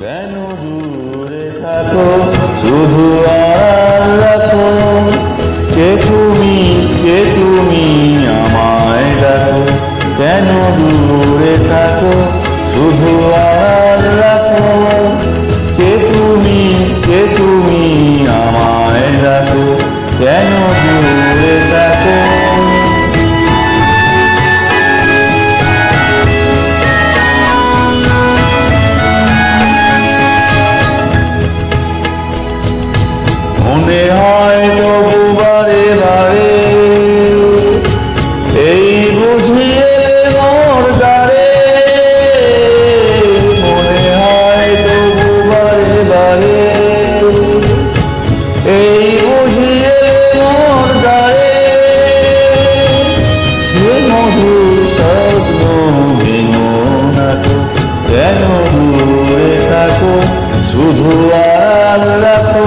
কেন দূরে থাকো? শুধু মনে হয় তবু বারে এই বুঝিয়ে মোর দ্বারে। মনে হয় তবু বারে এই বুঝিয়ে মোর দ্বারে। সে মধুর স্বপ্ন কেন দূরে থাকো? শুধু আর রাখো।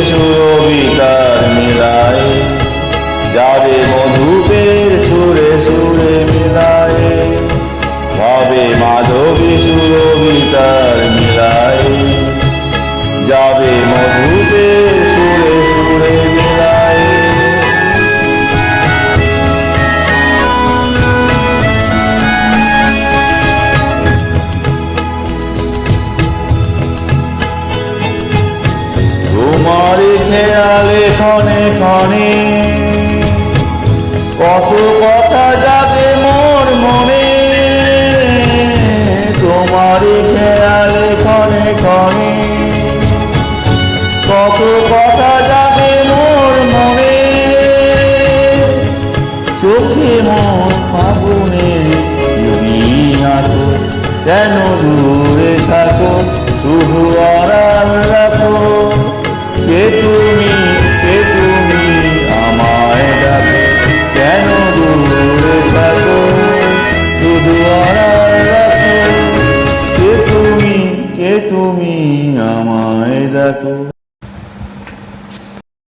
খেয়ালে ক্ষণে ক্ষণে কত কথা যাবে মোর মনে। তোমার খেয়ালে ক্ষণে ক্ষণে কত কথা যাবে মোর মনে। চোখে মোর ফাগুনের আতো কেন দূরে থাকো শুধু আড়াল রাখো। কে তুমি তুমি আমায় ডাকো।